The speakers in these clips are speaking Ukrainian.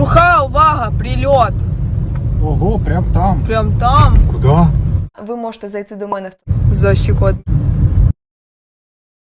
Труха, увага, прильот. Ого, прям там. Прям там. Куда? Ви можете зайти до мене в за щекот.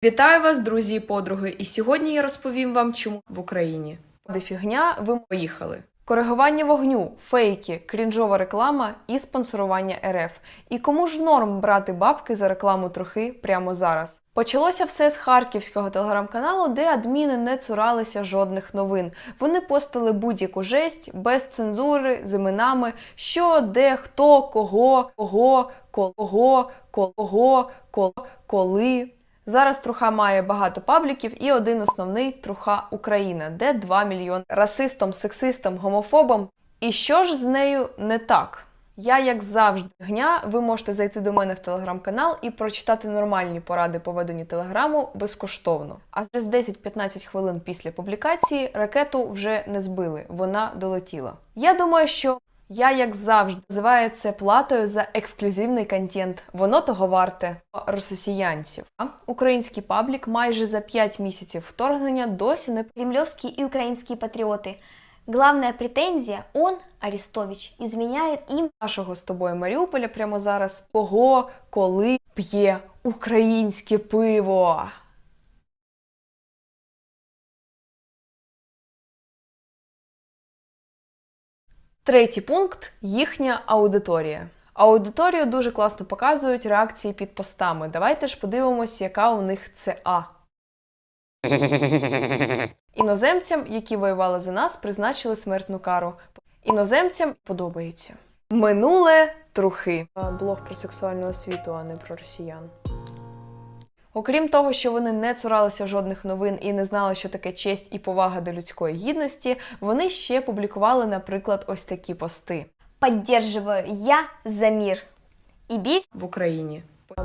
Вітаю вас, друзі і подруги. І сьогодні я розповім вам, чому в Україні. Де фігня, ви поїхали. Коригування вогню, фейки, крінжова реклама і спонсорування РФ. І кому ж норм брати бабки за рекламу трохи прямо зараз? Почалося все з харківського телеграм-каналу, де адміни не цуралися жодних новин. Вони постили будь-яку жесть без цензури, з іменами, що, де, хто, кого, кого, кого, кого, кого, коли. Зараз Труха має багато пабліків і один основний Труха Україна, де 2 мільйони расистам, сексистам, гомофобам. І що ж з нею не так? Я, як завжди, гня, ви можете зайти до мене в телеграм-канал і прочитати нормальні поради по веденню телеграму безкоштовно. А через 10-15 хвилин після публікації ракету вже не збили, вона долетіла. Я думаю, що я, як завжди, називаю це платою за ексклюзивний контент. Воно того варте росіянців. Український паблік майже за 5 місяців вторгнення досі не Кремлевские и украинские патриоты. Главная претензия – он, Арестович, изменяет им нашого з тобою Маріуполя прямо зараз. Кого, коли п'є українське пиво. Третій пункт їхня аудиторія. Аудиторію дуже класно показують реакції під постами. Давайте ж подивимось, яка у них ЦА. Іноземцям, які воювали за нас, призначили смертну кару. Іноземцям подобається. Минуле трухи. Блог про сексуальну освіту, а не про росіян. Окрім того, що вони не цуралися жодних новин і не знали, що таке честь і повага до людської гідності, вони ще публікували, наприклад, ось такі пости «Поддерживаю я за мир». И бить в Україні.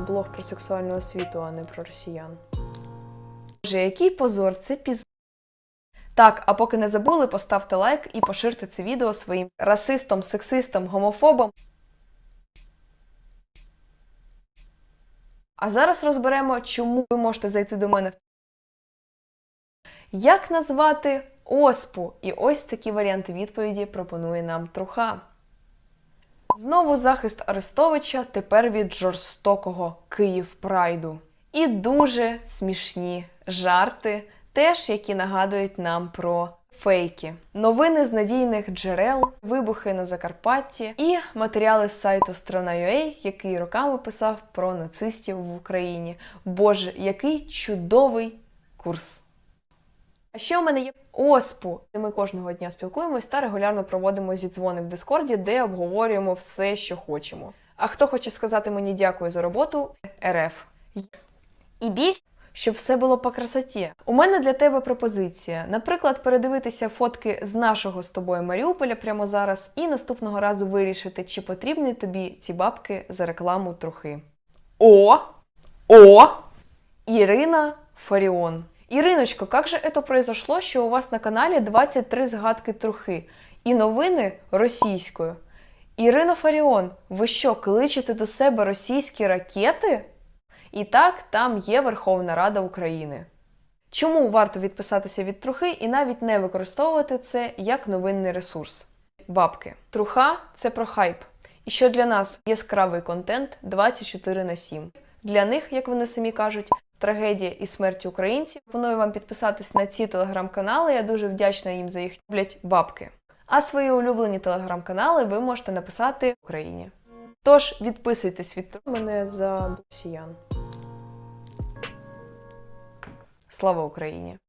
Блог про сексуальну освіту, а не про росіян. Боже, який позор, це піз... Так, а поки не забули, поставте лайк і поширте це відео своїм расистам, сексистам, гомофобам. А зараз розберемо, чому ви можете зайти до мене. в Як назвати оспу? І ось такі варіанти відповіді пропонує нам Труха. Знову захист Арестовича тепер від жорстокого Київ Прайду. І дуже смішні жарти, теж які нагадують нам про фейки, новини з надійних джерел, вибухи на Закарпатті і матеріали з сайту Страна.ua, який роками писав про нацистів в Україні. Боже, який чудовий курс! А ще у мене є ОСПУ, де ми кожного дня спілкуємось та регулярно проводимо зідзвони в Дискорді, де обговорюємо все, що хочемо. А хто хоче сказати мені дякую за роботу, РФ. и бить Щоб все було по красоті. У мене для тебе пропозиція. Наприклад, передивитися фотки з нашого з тобою Маріуполя прямо зараз, і наступного разу вирішити, чи потрібні тобі ці бабки за рекламу трохи. О! О! Ірина Фаріон. Іриночко, як же это произошло, що у вас на каналі 23 згадки трухи і новини російською? Ірина Фаріон, ви що, кличете до себе російські ракети? І так, там є Верховна Рада України. Чому варто відписатися від трухи і навіть не використовувати це як новинний ресурс? Бабки. Труха це про хайп. І що для нас яскравий контент 24 на 7. Для них, як вони самі кажуть, трагедія і смерть українців. Пропоную вам підписатись на ці телеграм-канали. Я дуже вдячна їм за їх блять бабки. А свої улюблені телеграм-канали ви можете написати Україні. Тож відписуйтесь від мене за росіян. Слава Україні!